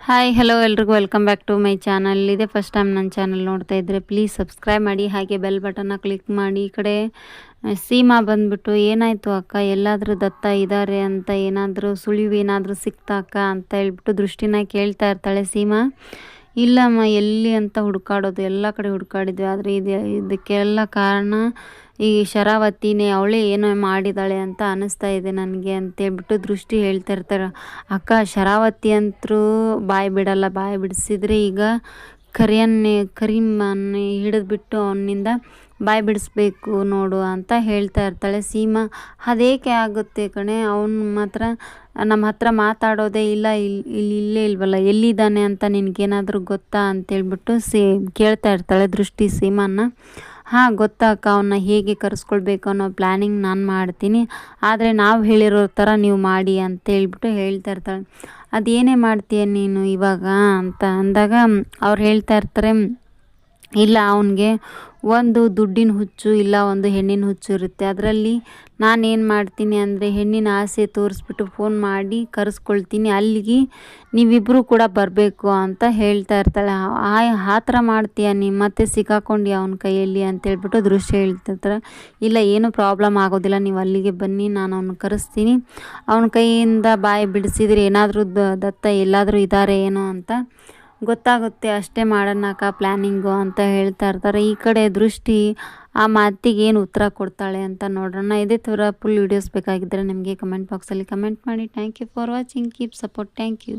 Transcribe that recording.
Hi hello ಎಲ್ರಿಗೂ. Welcome back to my channel ಇದೆ first time ನನ್ನ ಚಾನಲ್ ನೋಡ್ತಾ ಇದ್ದರೆ ಪ್ಲೀಸ್ ಸಬ್ಸ್ಕ್ರೈಬ್ ಮಾಡಿ, ಹಾಗೆ ಬೆಲ್ ಬಟನ್ನ ಕ್ಲಿಕ್ ಮಾಡಿ. ಈ ಕಡೆ ಸೀಮಾ ಬಂದ್ಬಿಟ್ಟು, ಏನಾಯಿತು ಅಕ್ಕ? ಎಲ್ಲಾದರೂ ದತ್ತ ಇದ್ದಾರೆ ಅಂತ ಏನಾದರೂ ಸುಳಿವು ಏನಾದರೂ ಸಿಕ್ತಾ ಅಕ್ಕ? ಅಂತ ಹೇಳ್ಬಿಟ್ಟು ದೃಷ್ಟಿನ ಕೇಳ್ತಾ ಇರ್ತಾಳೆ ಸೀಮಾ. ಇಲ್ಲಮ್ಮ, ಎಲ್ಲಿ ಅಂತ ಹುಡುಕಾಡೋದು, ಎಲ್ಲ ಕಡೆ ಹುಡುಕಾಡಿದ್ವಿ. ಆದರೆ ಇದು, ಇದಕ್ಕೆಲ್ಲ ಕಾರಣ ಈ ಶರಾವತಿನೇ, ಅವಳೇ ಏನೋ ಮಾಡಿದಾಳೆ ಅಂತ ಅನ್ನಿಸ್ತಾ ಇದೆ ನನಗೆ ಅಂತೇಳ್ಬಿಟ್ಟು ದೃಷ್ಟಿ ಹೇಳ್ತಾ ಇರ್ತಾರೆ. ಅಕ್ಕ, ಶರಾವತಿ ಅಂತರೂ ಬಾಯಿ ಬಿಡಲ್ಲ, ಬಾಯಿ ಬಿಡಿಸಿದ್ರೆ ಈಗ ಕರಿಯನ್ನೇ ಕರಿಮನ್ನೇ ಹಿಡಿದ್ಬಿಟ್ಟು ಅವನಿಂದ ಬಾಯಿ ಬಿಡಿಸ್ಬೇಕು ನೋಡು ಅಂತ ಹೇಳ್ತಾ ಇರ್ತಾಳೆ ಸೀಮಾ. ಅದೇಕೆ ಆಗುತ್ತೆ ಕಣೆ? ಅವನು ಮಾತ್ರ ನಮ್ಮ ಹತ್ರ ಮಾತಾಡೋದೇ ಇಲ್ಲ ಇಲ್ಲಿ ಇಲ್ಲಿ ಇಲ್ಲೇ ಇಲ್ವಲ್ಲ, ಎಲ್ಲಿದ್ದಾನೆ ಅಂತ ನಿನಗೇನಾದರೂ ಗೊತ್ತಾ ಅಂತೇಳ್ಬಿಟ್ಟು ಸೇ, ಕೇಳ್ತಾ ಇರ್ತಾಳೆ ದೃಷ್ಟಿ ಸೀಮಾನ ಹಾಂ, ಗೊತ್ತಾಕ ಅವನ್ನ ಹೇಗೆ ಕರೆಸ್ಕೊಳ್ಬೇಕು ಅನ್ನೋ ಪ್ಲ್ಯಾನಿಂಗ್ ನಾನು ಮಾಡ್ತೀನಿ. ಆದರೆ ನಾವು ಹೇಳಿರೋ ಥರ ನೀವು ಮಾಡಿ ಅಂತ ಹೇಳ್ಬಿಟ್ಟು ಹೇಳ್ತಾ ಇರ್ತಾಳೆ. ಅದೇನೇ ಮಾಡ್ತೀಯ ನೀನು ಇವಾಗ ಅಂತ ಅಂದಾಗ ಅವ್ರು ಹೇಳ್ತಾ ಇರ್ತಾರೆ ಇಲ್ಲ ಅವನಿಗೆ ಒಂದು ದುಡ್ಡಿನ ಹುಚ್ಚು ಇಲ್ಲ ಒಂದು ಹೆಣ್ಣಿನ ಹುಚ್ಚು ಇರುತ್ತೆ. ಅದರಲ್ಲಿ ನಾನೇನು ಮಾಡ್ತೀನಿ ಅಂದರೆ ಹೆಣ್ಣಿನ ಆಸೆ ತೋರಿಸ್ಬಿಟ್ಟು ಫೋನ್ ಮಾಡಿ ಕರೆಸ್ಕೊಳ್ತೀನಿ. ಅಲ್ಲಿಗೆ ನೀವಿಬ್ಬರು ಕೂಡ ಬರಬೇಕು ಅಂತ ಹೇಳ್ತಾ ಇರ್ತಾಳೆ. ಆ ಥರ ಮಾಡ್ತೀಯ ನೀ? ಮತ್ತೆ ಸಿಕ್ಕಾಕೊಂಡು ಅವನ ಕೈಯಲ್ಲಿ ಅಂತೇಳ್ಬಿಟ್ಟು ದೃಶ್ಯ ಹೇಳ್ತಿರ್ತಾರೆ ಇಲ್ಲ, ಏನೂ ಪ್ರಾಬ್ಲಮ್ ಆಗೋದಿಲ್ಲ. ನೀವು ಅಲ್ಲಿಗೆ ಬನ್ನಿ, ನಾನು ಅವನು ಕರೆಸ್ತೀನಿ. ಅವನ ಕೈಯಿಂದ ಬಾಯಿ ಬಿಡಿಸಿದ್ರೆ ಏನಾದರೂ ದತ್ತ ಎಲ್ಲಾದರೂ ಇದ್ದಾರೆ ಏನೋ ಅಂತ ಗೊತ್ತಾಗುತ್ತೆ ಅಷ್ಟೇ ಮಾಡೋಣಕ್ಕ ಪ್ಲ್ಯಾನಿಂಗು ಅಂತ ಹೇಳ್ತಾ ಇರ್ತಾರೆ. ಈ ಕಡೆ ದೃಷ್ಟಿ ಆ ಮಾತಿಗೆ ಏನು ಉತ್ತರ ಕೊಡ್ತಾಳೆ ಅಂತ ನೋಡೋಣ ಇದೇ ಥರ ಫುಲ್ ವೀಡಿಯೋಸ್ ಬೇಕಾಗಿದ್ದರೆ ನಿಮಗೆ ಕಮೆಂಟ್ ಬಾಕ್ಸಲ್ಲಿ ಕಮೆಂಟ್ ಮಾಡಿ. Thank you for watching keep support thank you